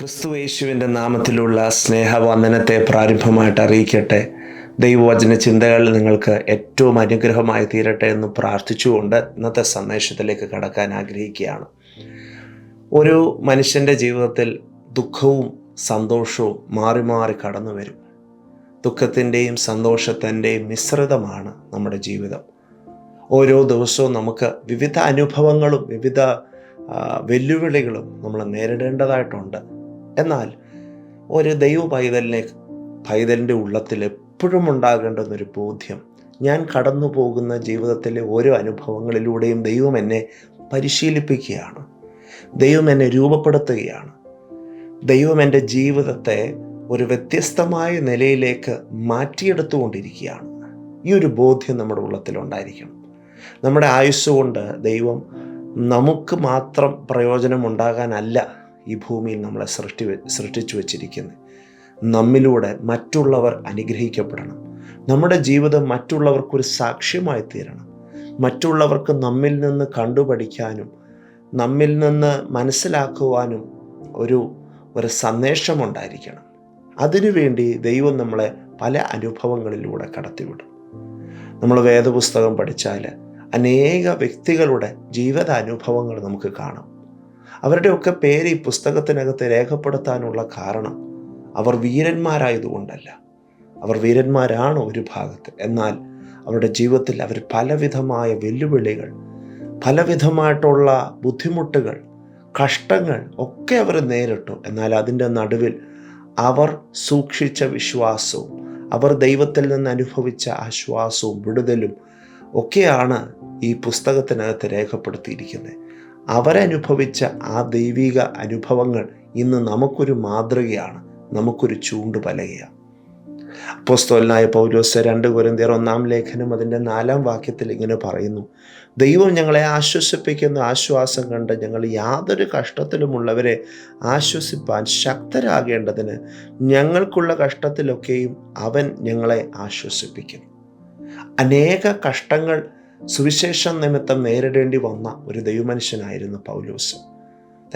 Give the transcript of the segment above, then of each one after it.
ക്രിസ്തു യേശുവിന്റെ നാമത്തിലുള്ള സ്നേഹവന്ദനത്തെ പ്രാരംഭമായിട്ട് അറിയിക്കട്ടെ. ദൈവവചന ചിന്തകൾ നിങ്ങൾക്ക് ഏറ്റവും അനുഗ്രഹമായി തീരട്ടെ എന്ന് പ്രാർത്ഥിച്ചുകൊണ്ട് ഇന്നത്തെ സന്ദേശത്തിലേക്ക് കടക്കാൻ ആഗ്രഹിക്കുകയാണ്. ഒരു മനുഷ്യന്റെ ജീവിതത്തിൽ ദുഃഖവും സന്തോഷവും മാറി മാറി കടന്നു വരും. ദുഃഖത്തിന്റെയും സന്തോഷത്തിന്റെയും മിശ്രിതമാണ് നമ്മുടെ ജീവിതം. ഓരോ ദിവസവും നമുക്ക് വിവിധ അനുഭവങ്ങളും വിവിധ വെല്ലുവിളികളും നമ്മൾ നേരിടേണ്ടതായിട്ടുണ്ട്. എന്നാൽ ഒരു ദൈവ പൈതലിനെ പൈതലിന്റെ ഉള്ളത്തിൽ എപ്പോഴും ഉണ്ടാകേണ്ടുന്നൊരു ബോധ്യം ഞാൻ കടന്നു പോകുന്ന ജീവിതത്തിലെ ഓരോ അനുഭവങ്ങളിലൂടെയും ദൈവം എന്നെ പരിശീലിപ്പിക്കുകയാണ്. ദൈവം എന്നെ രൂപപ്പെടുത്തുകയാണ്. ദൈവം എന്റെ ജീവിതത്തെ ഒരു വ്യത്യസ്തമായ നിലയിലേക്ക് മാറ്റിയെടുത്തുകൊണ്ടിരിക്കുകയാണ്. ഈ ഒരു ബോധ്യം നമ്മുടെ ഉള്ളത്തിലുണ്ടായിരിക്കണം നമ്മുടെ ആയുസ് കൊണ്ട് ദൈവം നമുക്ക് മാത്രം പ്രയോജനമുണ്ടാകാനല്ല ഈ ഭൂമിയിൽ നമ്മളെ സൃഷ്ടി സൃഷ്ടിച്ചു വച്ചിരിക്കുന്നത് നമ്മിലൂടെ മറ്റുള്ളവർ അനുഗ്രഹിക്കപ്പെടണം. നമ്മുടെ ജീവിതം മറ്റുള്ളവർക്കൊരു സാക്ഷ്യമായി തീരണം. മറ്റുള്ളവർക്ക് നമ്മിൽ നിന്ന് കണ്ടുപഠിക്കാനും നമ്മിൽ നിന്ന് മനസ്സിലാക്കുവാനും ഒരു ഒരു സന്ദേശമുണ്ടായിരിക്കണം. അതിനുവേണ്ടി ദൈവം നമ്മളെ പല അനുഭവങ്ങളിലൂടെ കടത്തിവിടും. നമ്മൾ വേദപുസ്തകം പഠിച്ചാൽ അനേക വ്യക്തികളുടെ ജീവിതാനുഭവങ്ങൾ നമുക്ക് കാണാം. അവരുടെയൊക്കെ പേര് ഈ പുസ്തകത്തിനകത്ത് രേഖപ്പെടുത്താനുള്ള കാരണം അവർ വീരന്മാരായതുകൊണ്ടല്ല. അവർ വീരന്മാരാണ് ഒരു ഭാഗത്ത്. എന്നാൽ അവരുടെ ജീവിതത്തിൽ അവർ പലവിധമായ വെല്ലുവിളികൾ പലവിധമായിട്ടുള്ള ബുദ്ധിമുട്ടുകൾ കഷ്ടങ്ങൾ ഒക്കെ അവർ നേരിട്ടു. എന്നാൽ അതിന്റെ നടുവിൽ അവർ സൂക്ഷിച്ച വിശ്വാസവും അവർ ദൈവത്തിൽ നിന്ന് അനുഭവിച്ച ആശ്വാസവും വിടുതലും ഒക്കെയാണ് ഈ പുസ്തകത്തിനകത്ത് രേഖപ്പെടുത്തിയിരിക്കുന്നത്. അവരനുഭവിച്ച ആ ദൈവിക അനുഭവങ്ങൾ ഇന്ന് നമുക്കൊരു മാതൃകയാണ് നമുക്കൊരു ചൂണ്ടുപലകയാണ്. അപ്പോസ്തോലനായ പൗലോസ് രണ്ട് കുരന്തിയർ ഒന്നാം ലേഖനം അതിന്റെ നാലാം വാക്യത്തിൽ ഇങ്ങനെ പറയുന്നു ദൈവം ഞങ്ങളെ ആശ്വസിപ്പിക്കുന്ന ആശ്വാസം കണ്ട് ഞങ്ങൾ യാതൊരു കഷ്ടത്തിലുമുള്ളവരെ ആശ്വസിപ്പാൻ ശക്തരാകേണ്ടതിന് ഞങ്ങൾക്കുള്ള കഷ്ടത്തിലൊക്കെയും അവൻ ഞങ്ങളെ ആശ്വസിപ്പിക്കും അനേക കഷ്ടങ്ങൾ സുവിശേഷം നിമിത്തം നേരിടേണ്ടി വന്ന ഒരു ദൈവമനുഷ്യനായിരുന്നു പൗലോസ്.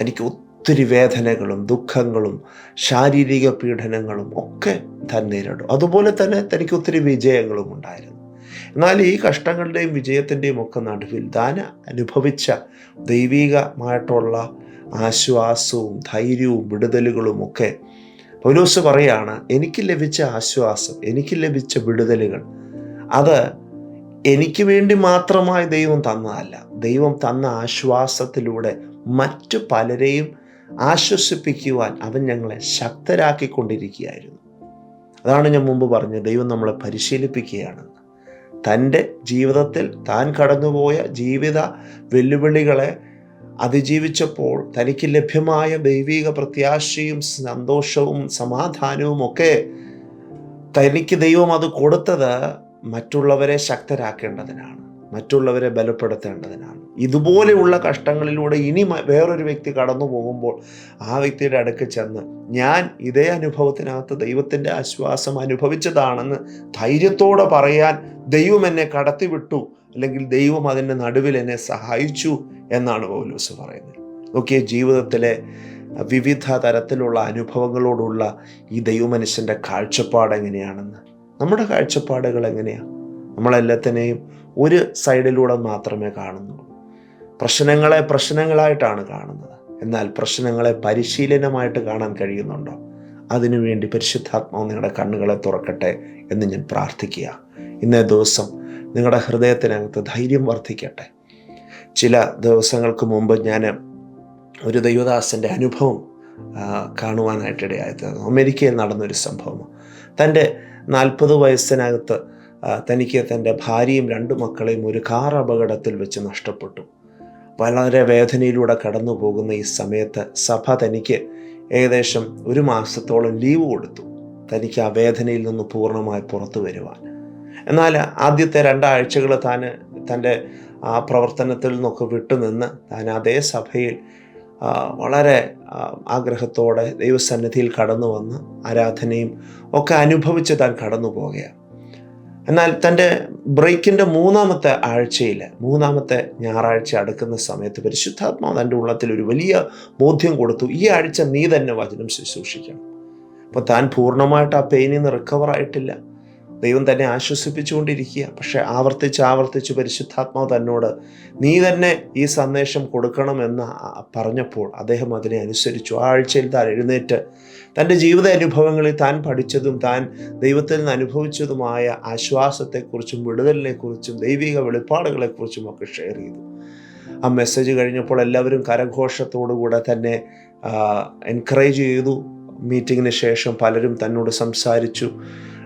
തനിക്ക് ഒത്തിരി വേദനകളും ദുഃഖങ്ങളും ശാരീരിക പീഡനങ്ങളും ഒക്കെ താൻ നേരിടും. അതുപോലെ തന്നെ തനിക്ക് ഒത്തിരി വിജയങ്ങളും ഉണ്ടായിരുന്നു. എന്നാൽ ഈ കഷ്ടങ്ങളുടെയും വിജയത്തിന്റെയും ഒക്കെ നടുവിൽ താൻ അനുഭവിച്ച ദൈവികമായിട്ടുള്ള ആശ്വാസവും ധൈര്യവും വിടുതലുകളും ഒക്കെ പൗലോസ് പറയാണ് എനിക്ക് ലഭിച്ച ആശ്വാസം എനിക്ക് ലഭിച്ച വിടുതലുകൾ അത് എനിക്ക് വേണ്ടി മാത്രമായി ദൈവം തന്നതല്ല. ദൈവം തന്ന ആശ്വാസത്തിലൂടെ മറ്റു പലരെയും ആശ്വസിപ്പിക്കുവാൻ അവൻ ഞങ്ങളെ ശക്തരാക്കിക്കൊണ്ടിരിക്കുകയായിരുന്നു. അതാണ് ഞാൻ മുമ്പ് പറഞ്ഞത്. ദൈവം നമ്മളെ പരിശീലിപ്പിക്കുകയാണെന്ന് തന്റെ ജീവിതത്തിൽ താൻ കടന്നുപോയ ജീവിത വെല്ലുവിളികളെ അതിജീവിച്ചപ്പോൾ തനിക്ക് ലഭ്യമായ ദൈവിക പ്രത്യാശയും സന്തോഷവും സമാധാനവും ഒക്കെ തനിക്ക് ദൈവം അത് കൊടുത്തത് മറ്റുള്ളവരെ ശക്തരാക്കേണ്ടതിനാണ് മറ്റുള്ളവരെ ബലപ്പെടുത്തേണ്ടതിനാണ്. ഇതുപോലെയുള്ള കഷ്ടങ്ങളിലൂടെ ഇനി വേറൊരു വ്യക്തി കടന്നു പോകുമ്പോൾ ആ വ്യക്തിയുടെ അടുക്ക് ചെന്ന് ഞാൻ ഇതേ അനുഭവത്തിനകത്ത് ദൈവത്തിന്റെ ആശ്വാസം അനുഭവിച്ചതാണെന്ന് ധൈര്യത്തോടെ പറയാൻ ദൈവം എന്നെ കടത്തിവിട്ടു അല്ലെങ്കിൽ ദൈവം അതിന്റെ നടുവിൽ എന്നെ സഹായിച്ചു എന്നാണ് പൗലൂസ് പറയുന്നത്. നോക്കിയ ജീവിതത്തിലെ വിവിധ തരത്തിലുള്ള അനുഭവങ്ങളോടുള്ള ഈ ദൈവമനുഷ്യന്റെ കാഴ്ചപ്പാട് എങ്ങനെയാണെന്ന്. നമ്മുടെ കാഴ്ചപ്പാടുകൾ എങ്ങനെയാണ് നമ്മളെല്ലാത്തിനെയും ഒരു സൈഡിലൂടെ മാത്രമേ കാണുന്നുള്ളൂ പ്രശ്നങ്ങളെ പ്രശ്നങ്ങളായിട്ടാണ് കാണുന്നത്. എന്നാൽ പ്രശ്നങ്ങളെ പരിശീലനമായിട്ട് കാണാൻ കഴിയുന്നുണ്ടോ? അതിനുവേണ്ടി പരിശുദ്ധാത്മാവ് നിങ്ങളുടെ കണ്ണുകളെ തുറക്കട്ടെ എന്ന് ഞാൻ പ്രാർത്ഥിക്കുക. ഇന്നേ ദിവസം നിങ്ങളുടെ ഹൃദയത്തിനകത്ത് ധൈര്യം വർദ്ധിക്കട്ടെ. ചില ദിവസങ്ങൾക്ക് മുമ്പ് ഞാൻ ഒരു ദൈവദാസന്റെ അനുഭവം കാണുവാനായിട്ട് അമേരിക്കയിൽ നടന്നൊരു സംഭവം. തന്റെ നാൽപ്പത് വയസ്സിനകത്ത് തനിക്ക് തന്റെ ഭാര്യയും രണ്ടു മക്കളെയും ഒരു കാർ അപകടത്തിൽ വെച്ച് നഷ്ടപ്പെട്ടു. വളരെ വേദനയിലൂടെ കടന്നു പോകുന്ന ഈ സമയത്ത് സഭ തനിക്ക് ഏകദേശം ഒരു മാസത്തോളം ലീവ് കൊടുത്തു. തനിക്ക് ആ വേദനയിൽ നിന്ന് പൂർണമായി പുറത്തു വരുവാൻ. എന്നാൽ ആദ്യത്തെ രണ്ടാഴ്ചകൾ താൻ തന്റെ ആ പ്രവർത്തനത്തിൽ നിന്നൊക്കെ വിട്ടുനിന്ന് താൻ അതേ സഭയിൽ വളരെ ആഗ്രഹത്തോടെ ദൈവസന്നിധിയിൽ കടന്നു വന്ന് ആരാധനയും ഒക്കെ അനുഭവിച്ച് താൻ കടന്നു പോകുകയാണ് എന്നാൽ തന്റെ ബ്രേക്കിന്റെ മൂന്നാമത്തെ ആഴ്ചയിൽ മൂന്നാമത്തെ ഞായറാഴ്ച അടുക്കുന്ന സമയത്ത് പരിശുദ്ധാത്മാവ് തന്റെ ഉള്ളത്തിൽ ഒരു വലിയ ബോധ്യം കൊടുത്തു ഈ ആഴ്ച നീ തന്നെ വചനം ശുശ്രൂഷിക്കണം. അപ്പോൾ താൻ പൂർണമായിട്ട് ആ പെയിനിൽ നിന്ന് റിക്കവർ ആയിട്ടില്ല. ദൈവം തന്നെ ആശ്വസിപ്പിച്ചുകൊണ്ടിരിക്കുക. പക്ഷെ ആവർത്തിച്ച് ആവർത്തിച്ച് പരിശുദ്ധാത്മാവ് തന്നോട് നീ തന്നെ ഈ സന്ദേശം കൊടുക്കണമെന്ന് പറഞ്ഞപ്പോൾ അദ്ദേഹം അതിനെ അനുസരിച്ചു. ആ ആഴ്ചയിൽ താൻ എഴുന്നേറ്റ് തന്റെ ജീവിത അനുഭവങ്ങളിൽ താൻ പഠിച്ചതും താൻ ദൈവത്തിൽ നിന്ന് അനുഭവിച്ചതുമായ ആശ്വാസത്തെക്കുറിച്ചും വിടുതലിനെക്കുറിച്ചും ദൈവിക വെളിപ്പാടുകളെക്കുറിച്ചും ഒക്കെ ഷെയർ ചെയ്തു. ആ മെസ്സേജ് കഴിഞ്ഞപ്പോൾ എല്ലാവരും കരഘോഷത്തോടുകൂടെ തന്നെ എൻകറേജ് ചെയ്തു. മീറ്റിങ്ങിന് ശേഷം പലരും തന്നോട് സംസാരിച്ചു.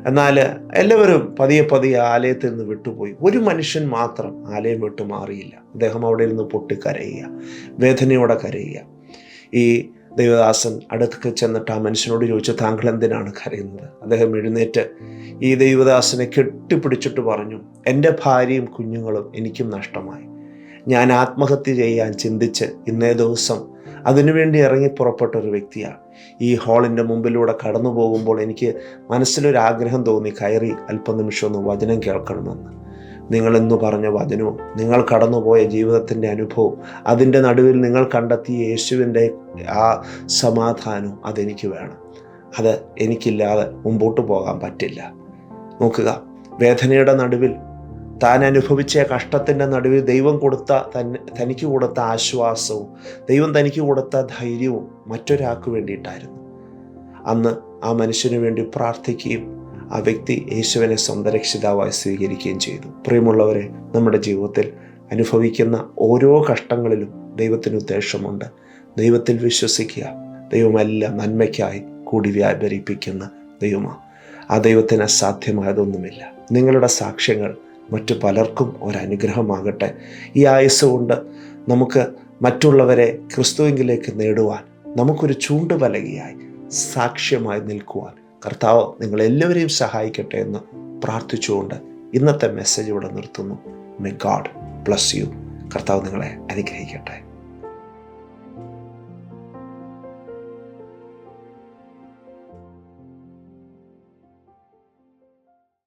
എന്നാൽ എല്ലാവരും പതിയെ പതിയെ ആലയത്തിൽ നിന്ന് വിട്ടുപോയി. ഒരു മനുഷ്യൻ മാത്രം ആലയം വിട്ടു മാറിയില്ല. അദ്ദേഹം അവിടെ ഇരുന്ന് പൊട്ടിക്കരയുക വേദനയോടെ കരയുക. ഈ ദൈവദാസൻ അടുത്തൊക്കെ ചെന്നിട്ട് ആ മനുഷ്യനോട് ചോദിച്ചു താങ്കൾ എന്തിനാണ് കരയുന്നത്? അദ്ദേഹം എഴുന്നേറ്റ് ഈ ദൈവദാസനെ കെട്ടിപ്പിടിച്ചിട്ട് പറഞ്ഞു എന്റെ ഭാര്യയും കുഞ്ഞുങ്ങളും എനിക്കും നഷ്ടമായി. ഞാൻ ആത്മഹത്യ ചെയ്യാൻ ചിന്തിച്ച് ഇന്നേ ദിവസം അതിനുവേണ്ടി ഇറങ്ങി പുറപ്പെട്ട ഒരു വ്യക്തിയാണ്. ഈ ഹാളിന്റെ മുമ്പിലൂടെ കടന്നു പോകുമ്പോൾ എനിക്ക് മനസ്സിലൊരു ആഗ്രഹം തോന്നി കയറി അല്പനിമിഷം ഒന്ന് വചനം കേൾക്കണമെന്ന്. നിങ്ങളെന്നു പറഞ്ഞ വചനവും നിങ്ങൾ കടന്നുപോയ ജീവിതത്തിന്റെ അനുഭവം അതിന്റെ നടുവിൽ നിങ്ങൾ കണ്ടെത്തിയ യേശുവിന്റെ ആ സമാധാനവും അതെനിക്ക് വേണം. അത് എനിക്കില്ലാതെ മുമ്പോട്ട് പോകാൻ പറ്റില്ല. നോക്കുക വേദനയുടെ നടുവിൽ താൻ അനുഭവിച്ച കഷ്ടത്തിന്റെ നടുവിൽ ദൈവം കൊടുത്ത തനിക്ക് കൊടുത്ത ആശ്വാസവും ദൈവം തനിക്ക് കൊടുത്ത ധൈര്യവും മറ്റൊരാൾക്ക് വേണ്ടിയിട്ടായിരുന്നു. അന്ന് ആ മനുഷ്യന് വേണ്ടി പ്രാർത്ഥിക്കുകയും ആ വ്യക്തി യേശുവിനെ സ്വന്തം രക്ഷിതാവായി സ്വീകരിക്കുകയും ചെയ്തു. പ്രിയമുള്ളവരെ നമ്മുടെ ജീവിതത്തിൽ അനുഭവിക്കുന്ന ഓരോ കഷ്ടങ്ങളിലും ദൈവത്തിന് ഉദ്ദേശമുണ്ട്. ദൈവത്തിൽ വിശ്വസിക്കുക ദൈവമെല്ലാം നന്മയ്ക്കായി കൂടി വ്യാപരിപ്പിക്കുന്ന ദൈവമാണ് ആ ദൈവത്തിന് അസാധ്യമായതൊന്നുമില്ല. നിങ്ങളുടെ സാക്ഷ്യങ്ങൾ മറ്റു പലർക്കും ഒരനുഗ്രഹമാകട്ടെ. ഈ ആയുസ് കൊണ്ട് നമുക്ക് മറ്റുള്ളവരെ ക്രിസ്തുവിങ്കിലേക്ക് നേടുവാൻ നമുക്കൊരു ചൂണ്ടുപലകയായി സാക്ഷ്യമായി നിൽക്കുവാൻ കർത്താവ് നിങ്ങളെല്ലാവരെയും സഹായിക്കട്ടെ എന്ന് പ്രാർത്ഥിച്ചുകൊണ്ട് ഇന്നത്തെ മെസ്സേജ് ഇവിടെ നിർത്തുന്നു. മെ ഗാഡ് ബ്ലസ് യു കർത്താവ് നിങ്ങളെ അനുഗ്രഹിക്കട്ടെ.